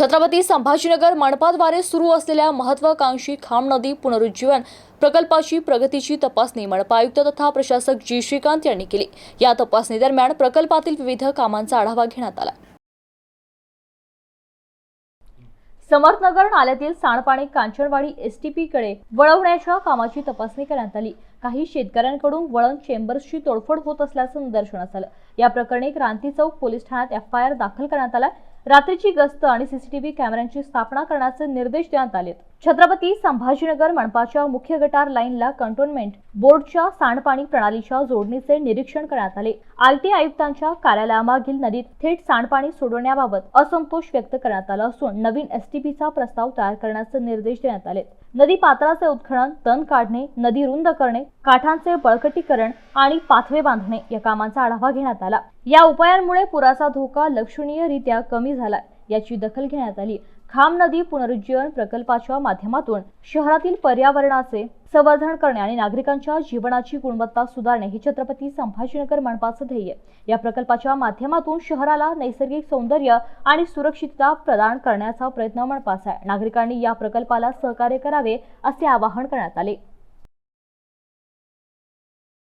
छत्रपती संभाजीनगर मनपाद्वारे सुरू असलेल्या महत्वाकांक्षी खाम नदी पुनरुज्जीवन प्रकल्पाची प्रगतीची तपासणी मनपा आयुक्त तथा प्रशासक जी श्रीकांत यांनी केली. या तपासणी दरम्यान प्रकल्पातील विविध कामांचा आढावा घेण्यात आला. समर्थनगर नाल्यातील सांडपाणी कांचनवाडी एसटीपी कडे वळवण्याच्या कामाची तपासणी करण्यात आली. काही शेतकऱ्यांकडून वळण चेंबर्सची तोडफोड होत असल्याचं निदर्शनास आलं. या प्रकरणी क्रांती चौक पोलीस ठाण्यात एफ आय आर दाखल करण्यात आला. रात्रीची गस्त आणि सीसीटीव्ही कॅमेऱ्यांची स्थापना करण्याचे निर्देश देण्यात आलेत. छत्रपती संभाजीनगर मनपाच्या मुख्य गटार लाईनला कंटोन्मेंट बोर्डच्या सांडपाणी प्रणालीच्या जोडणीचे निरीक्षण करण्यात आले. आयटी आयुक्तांच्या कार्यालयामागील नदीत थेट सांडपाणी सोडवण्याबाबत असंतोष व्यक्त करण्यात आला असून नवीन एसटीपीचा प्रस्ताव तयार करण्याचे निर्देश देण्यात आले नदी पात्राचे उत्खनन तण काढणे नदी रुंद करणे काठांचे बळकटीकरण आणि पाथवे बांधणे या कामांचा आढावा घेण्यात आला. या उपायांमुळे पुराचा धोका लक्षणीयरित्या कमी झाला याची दखल घेण्यात आली. खाम नदी पुनरुज्जीवन प्रकल्पाच्या माध्यमातून शहरातील पर्यावरणाचे संवर्धन करणे आणि नागरिकांच्या जीवनाची गुणवत्ता सुधारणे हे छत्रपती संभाजीनगर मनपाचं ध्येय. या प्रकल्पाच्या माध्यमातून शहराला नैसर्गिक सौंदर्य आणि सुरक्षितता प्रदान करण्याचा प्रयत्न मनपाचा आहे. नागरिकांनी या प्रकल्पाला सहकार्य करावे असे आवाहन करण्यात आले.